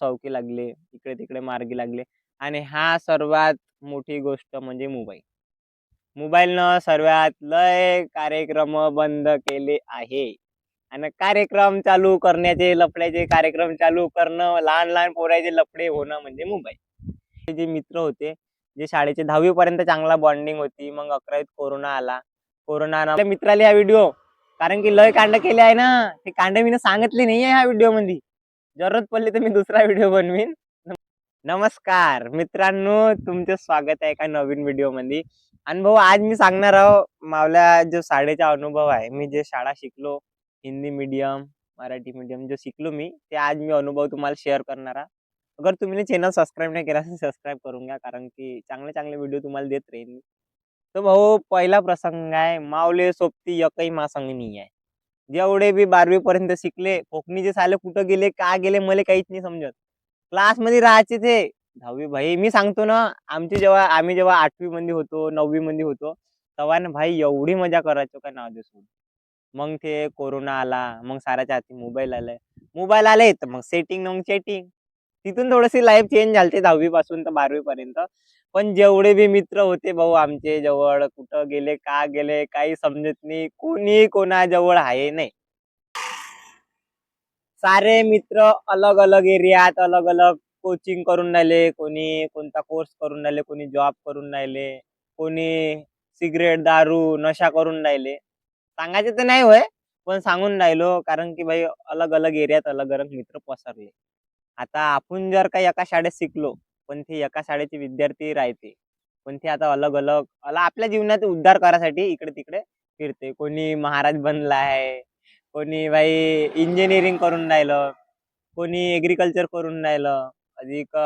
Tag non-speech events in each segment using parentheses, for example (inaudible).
चौकी लागले इकडे तिकडे मार्गी लागले आणि हा सर्वात मोठी गोष्ट म्हणजे मोबाईल. मोबाईलनं सर्वात लय कार्यक्रम बंद केले आहे. आणि कार्यक्रम चालू करण्याचे लफड्याचे कार्यक्रम चालू करणं लहान लहान पोराचे लफडे होणं म्हणजे मोबाईल. हे जे मित्र होते जे शाळेचे दहावी पर्यंत चांगला बॉन्डिंग होती मग अकरावीत कोरोना आला. कोरोना आला. मित्राला हा व्हिडिओ कारण की लय कांड केले आहे ना. ते कांड मी सांगितले नाही आहे ह्या व्हिडिओमध्ये. जरूरत पडली तर मी दुसरा व्हिडिओ बनवीन. नमस्कार. मित्रांनो तुमचे स्वागत आहे एका नवीन व्हिडिओमध्ये. आणि भाऊ आज मी सांगणार आहो मावल्या जो शाळेचा अनुभव आहे मी जे शाळा शिकलो हिंदी मीडियम मराठी मीडियम जो शिकलो मी ते आज मी अनुभव तुम्हाला शेअर करणार आहे. अगर तुम्ही चॅनल सबस्क्राईब नाही केला असेल सबस्क्राईब करून घ्या कारण की चांगले चांगले व्हिडिओ तुम्हाला देत राहील तर भाऊ पहिला प्रसंग आहे मावले सोबती एकही मासंग नाही आहे. जेवढे बी बारवी पर्यंत शिकले कोकणीचे साले कुठं गेले का गेले मला काहीच नाही समजत. क्लासमध्ये राहायचे ते दहावी भाई मी सांगतो ना आमची जेव्हा आम्ही जेव्हा आठवी मध्ये होतो नववी मध्ये होतो तेव्हा ना भाई एवढी मजा करायचो का नाव दिसून. मग ते कोरोना आला मग साऱ्याच्या हाती मोबाईल आलाय मोबाईल आले तर मग सेटिंग मग चेटिंग तिथून थोडीशी लाईफ चेंज झाली दहावी पासून तर बारावी पर्यंत पण जेवढे बी मित्र होते भाऊ आमचे जवळ कुठं गेले का गेले काही समजत नाही. कोणी कोणाजवळ आहे नाही. सारे मित्र अलग अलग एरियात अलग अलग कोचिंग करून राहिले. कोणी कोणता कोर्स करून राहिले कोणी जॉब करून राहिले कोणी सिगरेट दारू नशा करून राहिले. सांगायचे तर नाही होय पण सांगून राहिलो. कारण की भाई अलग अलग एरियात अलग अलग मित्र पसरले. आता आपण जर का एका शाळेत शिकलो पण ते एका शाळेचे विद्यार्थी राहते पण ते आता अलग अलग अला आपल्या जीवनात उद्धार करायसाठी इकडे तिकडे फिरते. कोणी महाराज बनला आहे कोणी भाई इंजिनिअरिंग करून राहिलं कोणी एग्रिकल्चर करून राहिलं अधिक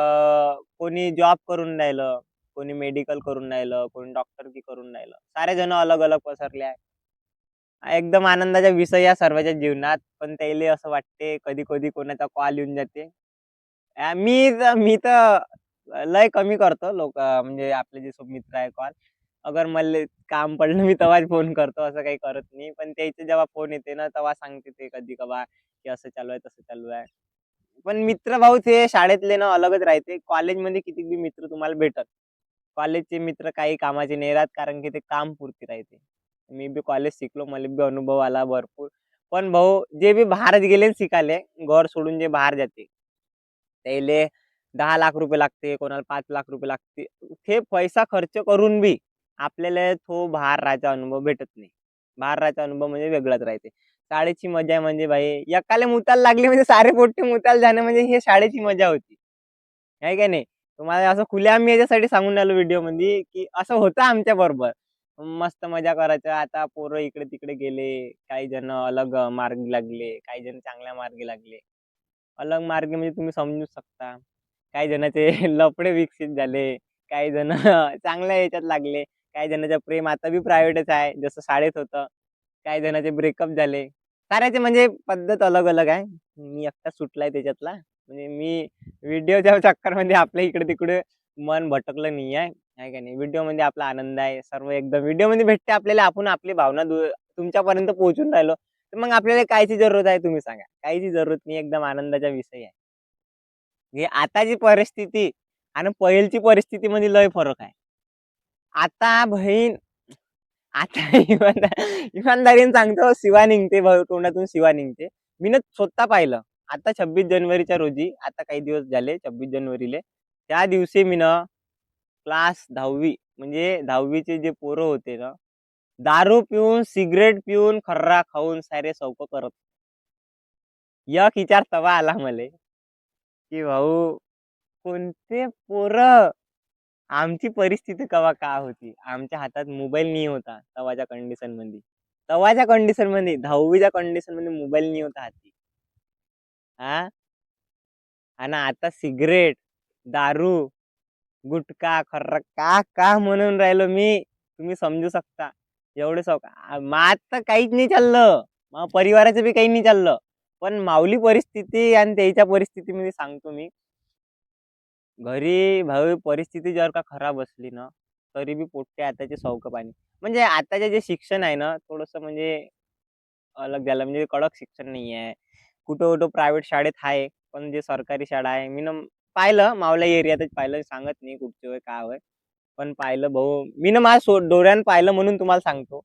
कोणी जॉब करून राहिलं कोणी मेडिकल करून राहिलं कोणी डॉक्टर की करून राहिलं. सारे जण अलग अलग पसरले आहे एकदम आनंदाचा विषय या सर्वांच्या जीवनात पण त्याला असं वाटते कधी कधी कोणाचा कॉल येऊन जाते. मी तर मी तर लय कमी करतो लोक म्हणजे आपले जे सब मित्र आहे कॉल अगर मला काम पडलं मी तेव्हाच फोन करतो असं काही करत नाही. पण त्याचे जेव्हा फोन येते ना तेव्हा सांगते ते कधी कवा की असं चालू आहे तसं चालू आहे. पण मित्र भाऊ ते शाळेतले ना अलगच राहते. कॉलेजमध्ये किती बी मित्र तुम्हाला भेटत. कॉलेजचे मित्र काही कामाचे नाही राहत कारण की ते काम पुरती राहते. मी बी कॉलेज शिकलो मला बी अनुभव आला भरपूर. पण भाऊ जे बी बाहेर गेले शिकाले घर सोडून जे बाहेर जाते त्याले दहा लाख रुपये लागते कोणाला पाच लाख रुपये लागते. हे पैसा खर्च करून बी आपल्याला तो बाहेर राहायचा अनुभव भेटत नाही. बाहेर राहायचा अनुभव म्हणजे वेगळाच राहते शाळेची मजा म्हणजे भाई एकाले मुताल लागली म्हणजे सारे पोट्टे मुताल जाणं म्हणजे हे शाळेची मजा होती. आहे का नाही? तुम्हाला असं खुल्या आम्ही याच्यासाठी सांगून राहिलो व्हिडिओमध्ये की असं होतं आमच्या बरोबर. मस्त मजा करायचं. आता पोरं इकडे तिकडे गेले. काही जण अलग मार्गी लागले काही जण चांगल्या मार्गी लागले. अलग मार्ग म्हणजे तुम्ही समजू शकता. काही जणाचे (laughs) लफडे विकसित झाले काही जण (laughs) चांगल्या याच्यात लागले काही जणाचं प्रेम आता बी प्रायव्हेटच आहे जसं शाळेत होतं. काही जणाचे ब्रेकअप झाले. साऱ्याचे म्हणजे पद्धत अलग अलग आहे. मी एकटा सुटलाय त्याच्यातला. म्हणजे मी व्हिडिओच्या चक्करमध्ये आपल्या इकडे तिकडे मन भटकलं नाही आहे आहे का नाही? व्हिडिओमध्ये आपला आनंद आहे. सर्व एकदम व्हिडिओमध्ये भेटते आपल्याला. आपण आपली भावना दु- तुमच्यापर्यंत पोहोचून राहिलो. तर मग आपल्याला कायची जरूरत आहे तुम्ही सांगा. काहीची जरूरत नाही एकदम आनंदाचा विषय आहे. हे आताची परिस्थिती आणि पहिलची परिस्थिती मध्ये लय फरक आहे. आता बहीण आता (laughs) इमानदार इमानदारीने सांगतो शिवा निघते तोंडातून शिवा निघते. मी ना स्वतः पाहिलं. आता छब्बीस जानेवारीच्या रोजी आता काही दिवस झाले छब्बीस जानेवारीले त्या दिवशी मी ना क्लास दहावी म्हणजे दहावीचे जे पोरं होते ना दारू पिऊन सिगरेट पिऊन खर्रा खाऊन सारे सौक करत. एक विचार तवा आला मले की भाऊ कोणते पोरं? आमची परिस्थिती कवा का होती? आमच्या हातात मोबाईल नाही होता तवाच्या कंडिशनमध्ये तवाच्या कंडिशनमध्ये दहावीच्या कंडिशनमध्ये मोबाईल नाही होता हाती. हा आणि आता सिगरेट दारू गुटखा खर्रा का का म्हणून राहिलो मी? तुम्ही समजू शकता. एवढं सौ मात तर काहीच नाही चाललं. मग परिवाराचं बी काही नाही चाललं. पण माऊली परिस्थिती आणि त्याच्या परिस्थितीमध्ये सांगतो मी. घरी भाऊ परिस्थिती जर का खराब असली ना तरी बी पोटते आताचे सौक पाणी. म्हणजे आताचे जे शिक्षण आहे ना थोडस म्हणजे अलग झालं. म्हणजे कडक शिक्षण नाही आहे कुठं कुठं प्रायव्हेट शाळेत आहे पण जे सरकारी शाळा आहे मी ना पाहिलं मावला एरियातच पाहिलं. सांगत नाही कुठचे होय काय होय. पण पाहिलं भाऊ मी ना माझ्या सो डोळ्यानं पाहिलं म्हणून तुम्हाला सांगतो.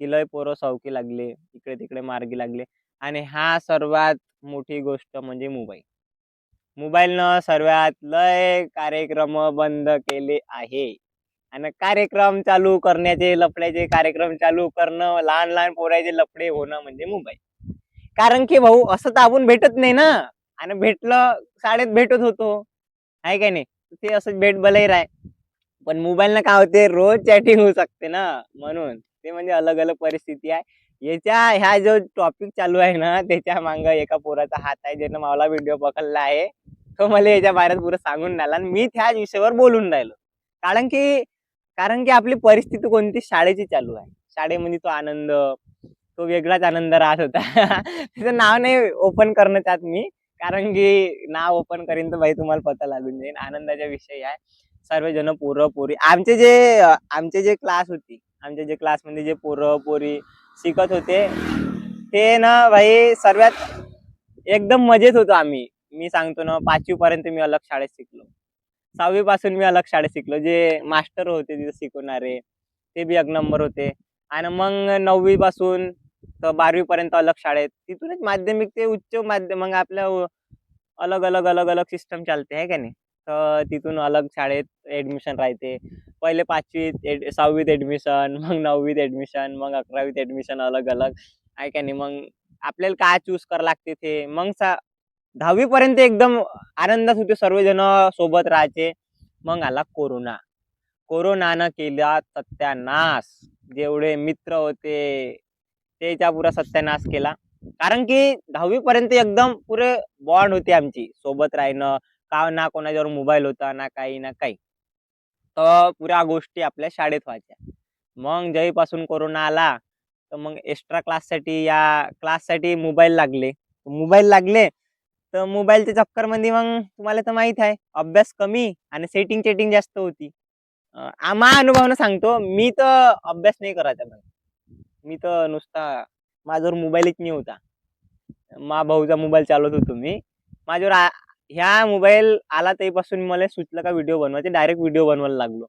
की लय पोरं सवकी लागले इकडे तिकडे मार्गी लागले. आणि हा सर्वात मोठी गोष्ट म्हणजे मोबाईल. मोबाईलनं सर्वात लय कार्यक्रम बंद केले आहे. आणि कार्यक्रम चालू करण्याचे लफड्याचे कार्यक्रम चालू करणं लहान लहान पोराचे लफडे होणं म्हणजे मोबाईल. कारण की भाऊ असं तर आपण भेटत नाही ना. आणि भेटलं शाळेत भेटत होतो. आहे काय नाही? ते असं भेट भलंही राय. पण मोबाईल काय होते रोज चॅटिंग होऊ शकते ना. म्हणून ते म्हणजे अलग अलग परिस्थिती आहे. याच्या ह्या जो टॉपिक चालू आहे ना त्याच्या मांग एका पोराचा हात आहे ज्यानं मला व्हिडिओ पकडला आहे. तो मला याच्या बाहेर पुरं सांगून राहिला आणि मी त्याच विषयावर बोलून राहिलो. कारण की कारण की आपली परिस्थिती कोणती? शाळेची चालू आहे. शाळेमध्ये म्हणजे तो आनंद तो वेगळाच आनंद राहत होता. (laughs) त्याचं नाव नाही ओपन करणं चाहत मी. कारण की नाव ओपन करीन तर भाई तुम्हाला पता लागून जाईल. आनंदाचा विषय आहे. सर्वजण पोरं पोरी आमचे जे आमचे जे क्लास होती आमच्या जे क्लासमध्ये जे पोरं पोरी शिकत होते ते ना भाई सर्वात एकदम मजेत होतो आम्ही. मी सांगतो ना पाचवी पर्यंत मी अलग शाळेत शिकलो. सहावी पासून मी अलग शाळेत शिकलो. जे मास्टर होते तिथे शिकवणारे ते बी एक नंबर होते. आणि मग नववी पासून तर बारावी पर्यंत अलग शाळेत. तिथूनच माध्यमिक ते उच्च माध्यम मग आपल्या अलग अलग अलग अलग सिस्टम चालते आहे का नाही? तर तिथून अलग शाळेत ऍडमिशन राहते. पहिले पाचवीत एड सहावीत ऍडमिशन मग नववीत ऍडमिशन मग अकरावीत ऍडमिशन अलग अलग. आहे का नाही? मग आपल्याला काय चूज करावं लागते ते? मग सा दहावीपर्यंत एकदम आनंदात होते सर्वजण सोबत राहायचे. मग आला कोरोना. कोरोनानं केला सत्यानाश. जेवढे मित्र होते त्याचा पुरा सत्यानाश केला. कारण की दहावी पर्यंत एकदम पुरे बॉन्ड होते आमची. सोबत राहणं का ना कोणाच्यावर मोबाईल होता ना काही ना काही. तर पुऱ्या गोष्टी आपल्या शाळेत व्हायच्या. मग जेव्हापासून कोरोना आला तर मग एक्स्ट्रा क्लाससाठी या क्लाससाठी मोबाईल लागले. मोबाईल लागले तर मोबाईलच्या चक्करमध्ये मग तुम्हाला तर माहीत आहे अभ्यास कमी आणि सेटिंग चेटिंग जास्त होती. आम्हा अनुभवानं सांगतो मी तर अभ्यास नाही करायचा मग मी तर नुसता माझ्यावर मोबाईलच नाही होता. मा भाऊचा मोबाईल चालवत होतो मी. माझ्यावर ह्या मोबाईल आला तेपासून मला सुचलं का व्हिडिओ बनवायचे डायरेक्ट व्हिडिओ बनवायला लागलो.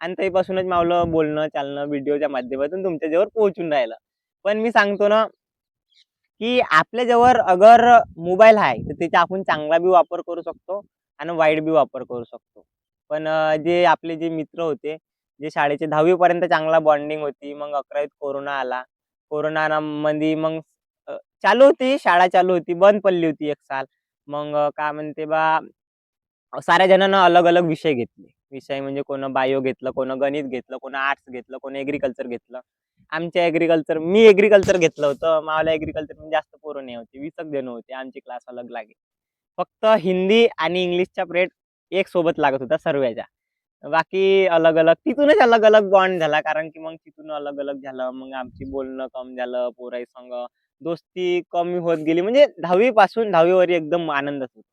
आणि तेपासूनच मावलं बोलणं चालणं व्हिडिओच्या माध्यमातून तुमच्याजवळ पोहोचून राहिलं. पण मी सांगतो ना की आपल्याजवळ अगर मोबाईल आहे तर त्याचा आपण चांगला बी वापर करू शकतो आणि वाईट बी वापर करू शकतो. पण जे आपले जे मित्र होते जे शाळेचे दहावीपर्यंत चांगला बॉन्डिंग होती मग अकरावीत कोरोना आला. कोरोना मध्ये मग चालू होती शाळा चालू होती बंद पडली होती एक साल. मग काय म्हणते बा साऱ्या जणांना अलग अलग विषय घेतले. विषय म्हणजे कोण बायो घेतलं कोण गणित घेतलं कोण आर्ट्स घेतलं कोण एग्रीकल्चर घेतलं. आमच्या एग्रीकल्चर मी एग्रीकल्चर घेतलं होतं मला एग्रीकल्चर म्हणजे जास्त पोरं नाही होते वीसच जण होते आमची क्लास अलग लागे. फक्त हिंदी आणि इंग्लिशचा प्रेड एक सोबत लागत होता सर्वांच्या बाकी अलग अलग तिथूनच अलग अलग बॉन्ड झाला कारण की मग तिथून अलग अलग झालं मग आमची बोलणं कम झालं पोराई संग दोस्ती कमी होत गेली. म्हणजे दहावी पासून दहावीवर एकदम आनंदच होता.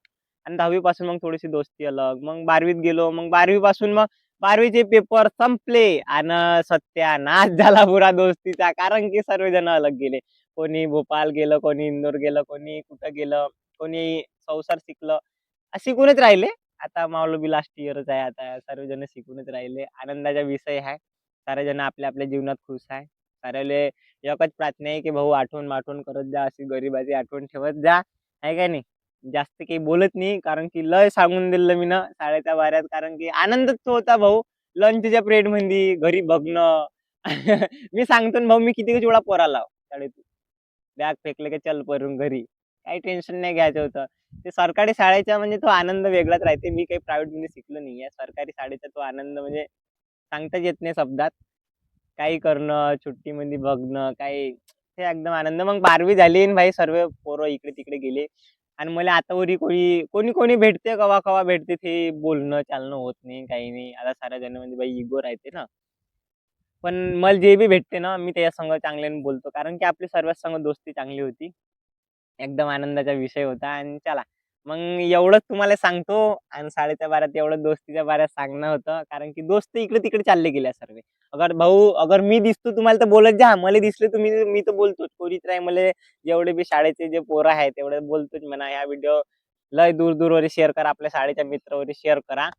आणि दहावी पासून मग थोडीशी दोस्ती अलग. मग बारावीत गेलो. मग बारावी पासून मग बारावीचे पेपर संपले. आणि सत्या नाश झाला पुरा दोस्तीचा. कारण की सर्वजण अलग गेले. कोणी भोपाळ गेलं कोणी इंदोर गेलं कोणी कुठं गेलं कोणी संसार शिकलं. शिकूनच राहिले. आता मावलोबी लास्ट इयरच आहे. आता सर्वजण शिकूनच राहिले. आनंदाचा विषय आहे. सारेजण आपल्या आपल्या जीवनात खुश आहे. साऱ्याले एकच प्रार्थना आहे की भाऊ आठवण माठवण करत जा अशी गरीबाची आठवण ठेवत जा. आहे का नाही? जास्त काही बोलत नाही कारण की लय सांगून दिलं मी ना शाळेच्या बाऱ्यात कारण की आनंदच तो होता भाऊ. लंचच्या प्रेडमध्ये घरी बघणं. (laughs) मी सांगतो ना भाऊ मी किती वेळा पोराला शाळेतून. बॅग फेकले की चल परून घरी. काही टेन्शन नाही घ्यायचं होतं. ते सरकारी शाळेचा म्हणजे तो आनंद वेगळाच राहते. मी काही प्रायव्हेटमध्ये शिकलो नाही आहे सरकारी शाळेचा तो आनंद म्हणजे सांगताच येत नाही शब्दात. काही करणं सुट्टीमध्ये बघणं काही ते एकदम आनंद. मग बारवी झाली आणि भाई सर्व पोरं इकडे तिकडे गेले. आणि मला आता वरी कोणी कोणी कोणी भेटते कवा कवा भेटते ते बोलणं चालणं होत नाही काही नाही. आता साऱ्या जण म्हणजे बाई इगो राहते ना. पण मला जे बी भेटते ना मी त्याच्या संग चांगल्याने बोलतो. कारण की आपली सर्वात संग दोस्ती चांगली होती. एकदम आनंदाचा विषय होता. आणि चला मग एवढंच तुम्हाला सांगतो आणि साडेच्या बारात एवढं दोस्तीच्या बारात सांगणं होतं. कारण की दोस्त इकडे तिकडे चालले गेल्या सर्व. अगर भाऊ अगर मी दिसतो तुम्हाला तर बोलत जा. मला दिसले तुम्ही मी तर बोलतोच. कोरीत नाही. मला जेवढे बी शाळेचे जे पोरं आहेत तेवढे बोलतोच म्हणा. ह्या व्हिडिओ लय दूर दूरवर शेअर करा. आपल्या शाळेच्या मित्रावर शेअर करा.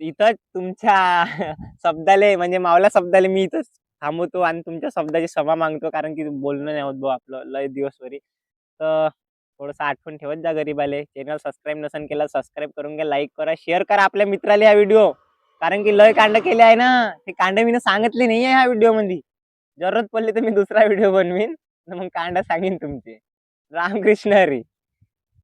इथंच तुमच्या (laughs) शब्दाले म्हणजे मावल्या शब्दाले मी इथंच थांबवतो आणि तुमच्या शब्दाची क्षमा मागतो. कारण की बोलणं नाही होत भाऊ आपलं. लय दिवसभरी. तर थोडंसं आठवण ठेवत जा गरीबाले. चॅनल सबस्क्राईब नसेल केला सबस्क्राईब करून घ्या लाईक करा शेअर करा आपल्या मित्राला हा व्हिडिओ कारण की लय कांड केले आहे ना. ते कांड मी सांगितले नाही आहे ह्या व्हिडिओमध्ये जरूरत पडली तर मी दुसरा व्हिडिओ बनवीन. तर मग कांड सांगेन तुमचे. रामकृष्ण हरी.